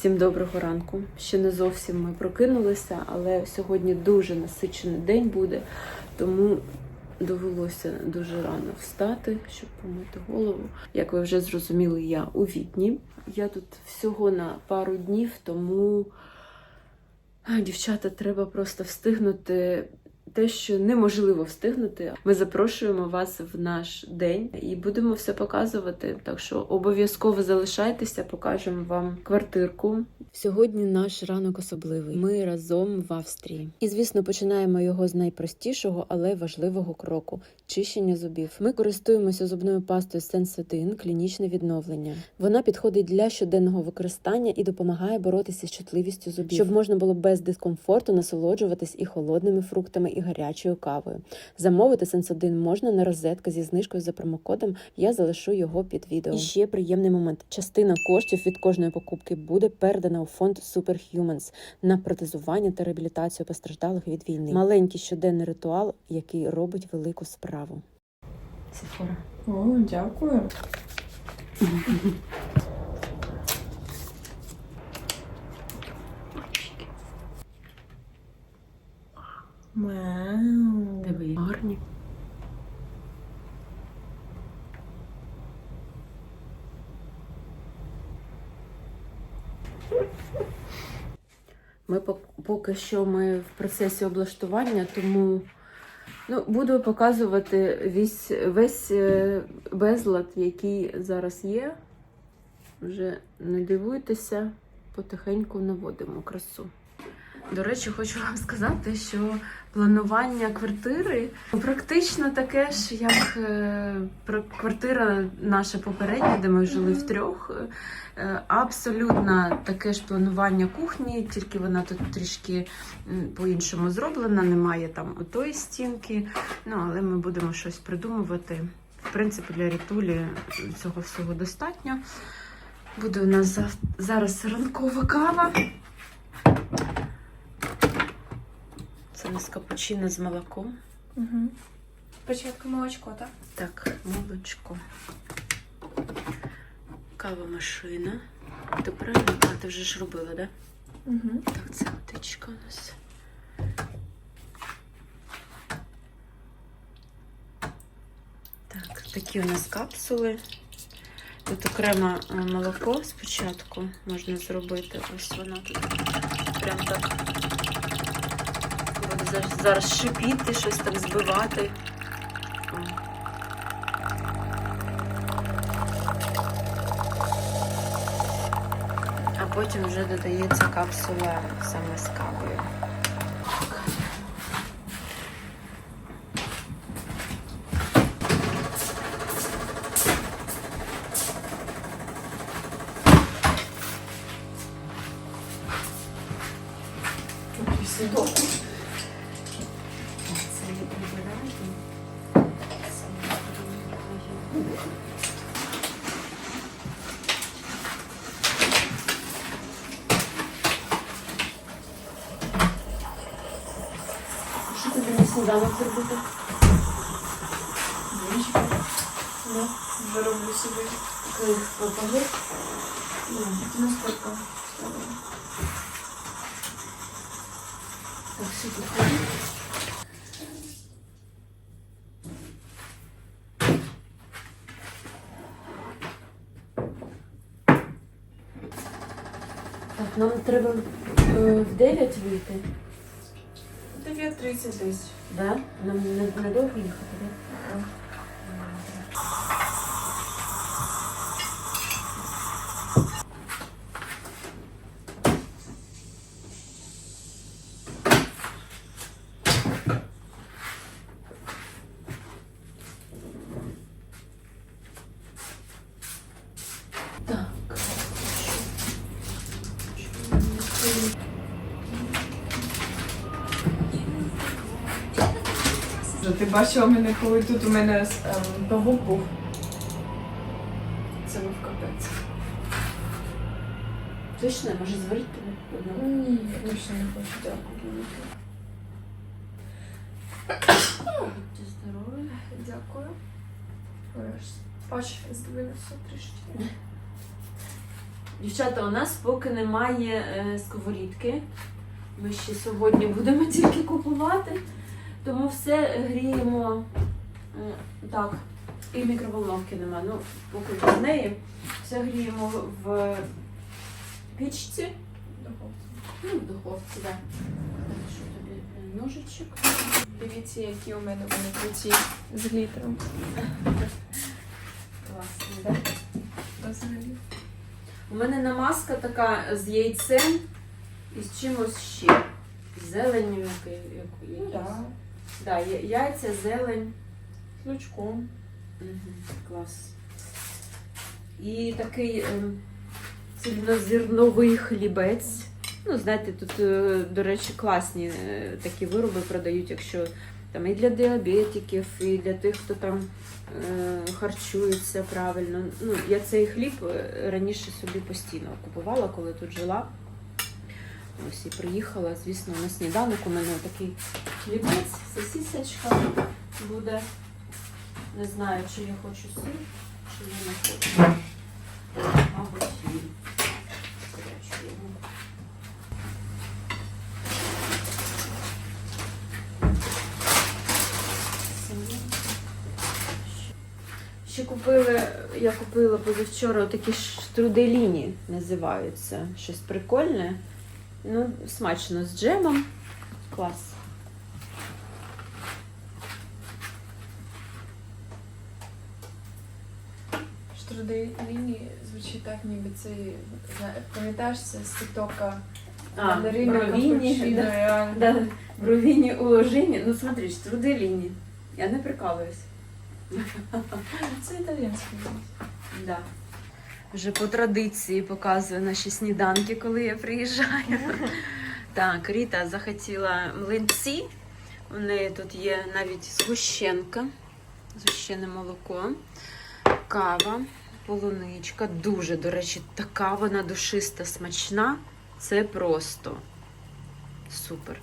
Всім доброго ранку. Ще не зовсім ми прокинулися, але сьогодні дуже насичений день буде, тому довелося дуже рано встати, щоб помити голову. Як ви вже зрозуміли, я у Відні. Я тут всього на пару днів, тому дівчата, треба просто встигнути. Те, що неможливо встигнути, ми запрошуємо вас в наш день і будемо все показувати. Так що обов'язково залишайтеся, покажемо вам квартирку. Сьогодні наш ранок особливий. Ми разом в Австрії. І звісно, починаємо його з найпростішого, але важливого кроку чищення зубів. Ми користуємося зубною пастою Sensodyne клінічне відновлення. Вона підходить для щоденного використання і допомагає боротися з чутливістю зубів, щоб можна було без дискомфорту насолоджуватись і холодними фруктами, і гарячою кавою. Замовити Sensodyne можна на розетка зі знижкою за промокодом. Я залишу його під відео. І ще приємний момент: частина коштів від кожної покупки буде передана у фонд Superhumans на протезування та реабілітацію постраждалих від війни. Маленький щоденний ритуал, який робить велику справу. Сефора. О, дякую. Вау. Диви, гарні. Ми поки що ми в процесі облаштування, тому ну, буду показувати весь, весь безлад, який зараз є. Вже не дивуйтеся, потихеньку наводимо красу. До речі, хочу вам сказати, що планування квартири практично таке ж, як е, квартира наша попередня, де ми жили втрьох. Е, Абсолютно таке ж планування кухні, тільки вона тут трішки по-іншому зроблена, немає там отої стінки. Ну, але ми будемо щось придумувати. В принципі, для рітулі цього всього достатньо. Буде у нас зараз ранкова кава. Це у нас капучино з молоком. Угу. Спочатку молочко, так? Так, молочко. Кава машина. Ти правильно? А, ти вже ж робила, так? Да? Угу. Так, це водичка у нас. Так, такі у нас капсули. Тут окремо е, молоко спочатку можна зробити. Ось воно тут прям так буде зараз, шипіти, щось так збивати. А потім вже додається капсула саме з кавою. Тут сніданок зробити? Да. Вже роблю собі. Погір? Ну, це наскільки. Так, все тут. Так, нам треба е, в 9 вийти. 9.30 десь. Да? Нам не, недовго їхати? Так. Ти бачила мене, коли тут у мене ем, павук був. Це був капець. Точно, може зварити? Ні, більше не хочу, дякую. Будьте здорові. Дякую. Бач, здвинувся трішки. Дівчата, у нас поки немає е, сковорідки. Ми ще сьогодні будемо тільки купувати. Тому все гріємо е, так. І мікроволновки нема. Ну, поки без неї. Все гріємо в пічці. Ну, в духовці, так. Так, що тобі е, ножичок. Дивіться, які у мене вони круті з глітером. Класний, так? Взагалі. У мене намазка така з яйцем і з чимось ще. З Зеленню який- як- якийсь. Так. Да, я- яйця, зелень. З лучком. Угу, клас. І такий ем, цільнозерновий хлібець. Ну, знаєте, тут, е, до речі, класні е, такі вироби продають, якщо там і для діабетиків, і для тих, хто там е, харчується правильно. Ну, я цей хліб е, раніше собі постійно купувала, коли тут жила. Ось і приїхала, звісно, на сніданок у мене такий хлібець, сосісочка буде. Не знаю, чи я хочу сир, чи я не хочу. Мабуть. Сир. Ще купили, я купила позавчора такі штруделіні називаються. Щось прикольне. Ну, смачно з джемом. Клас. Штруделіні звучить так, ніби це пам'ятаєш це з тіктока А, бровіні, да. Да, бровіні уложені. Ну, смотри, штруделіні. Я не прикалуюсь. Це італійський. Да. Вже по традиції показую наші сніданки, коли я приїжджаю. Так, Ріта захотіла млинці. У неї тут є навіть згущенка, згущене молоко, кава, полуничка. Дуже, до речі, така вона душиста, смачна. Це просто супер.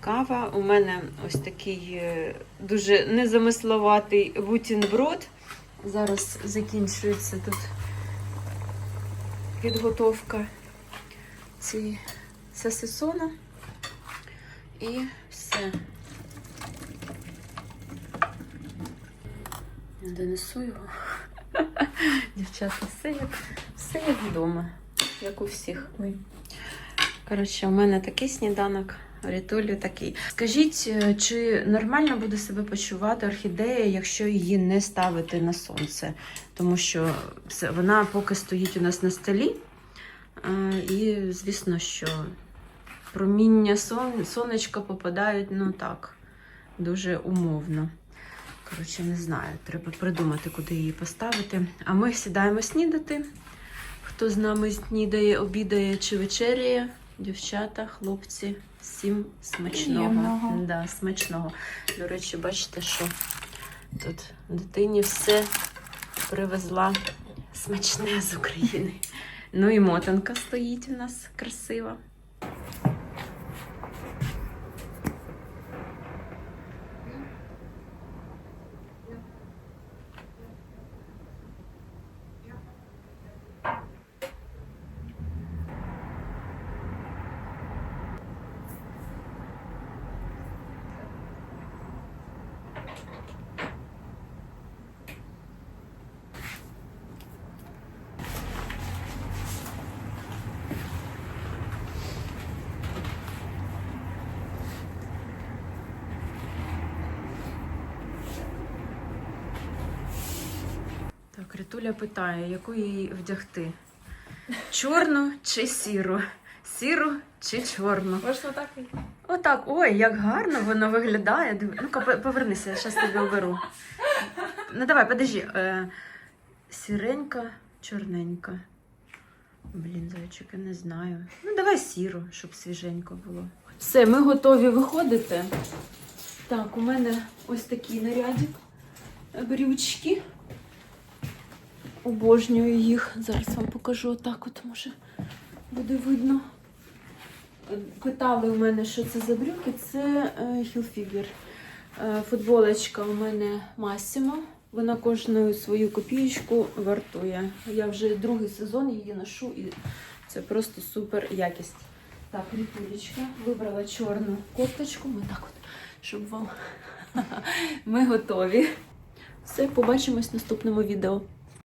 Кава. У мене ось такий е, дуже незамисловатий бутінброд. Зараз закінчується тут підготовка цієї сосисона. І все. Я донесу його. Дівчата, все як, все як вдома, як у всіх. Коротше, у мене такий сніданок, у Рітулі такий. Скажіть, е, чи нормально буде себе почувати орхідея, якщо її не ставити на сонце? Тому що вона поки стоїть у нас на столі. е, І, звісно, що проміння сон, сонечка попадають, ну так, дуже умовно. Коротше, не знаю, треба придумати, куди її поставити. А ми сідаємо снідати. Хто з нами снідає, обідає чи вечеряє, дівчата, хлопці, всім смачного. Да, смачного. До речі, бачите, що тут дитині все привезла смачне з України. Ну і мотанка стоїть у нас красива. Ритуля питає, яку їй вдягти? Чорну чи сіру? Сіру чи чорну? Можна так і Отак, ой, як гарно воно виглядає. Ну-ка, повернися, я зараз тебе оберу. Ну давай, подожди. Е, сіренька, чорненька. Блін, зайчик, я не знаю. Ну, давай сіру, щоб свіженько було. Все, ми готові виходити. Так, у мене ось такий нарядик. Брючки. Обожнюю їх. Зараз вам покажу отак, от може буде видно. Питали у мене, що це за брюки. Це е, Hilfiger. Е, Футболочка у мене Massimo. Вона кожну свою копієчку вартує. Я вже другий сезон її ношу і це просто супер якість. Так, рітулечка. Вибрала чорну кофточку. Ми так от, щоб вам. Ми готові. Все, побачимось в наступному відео.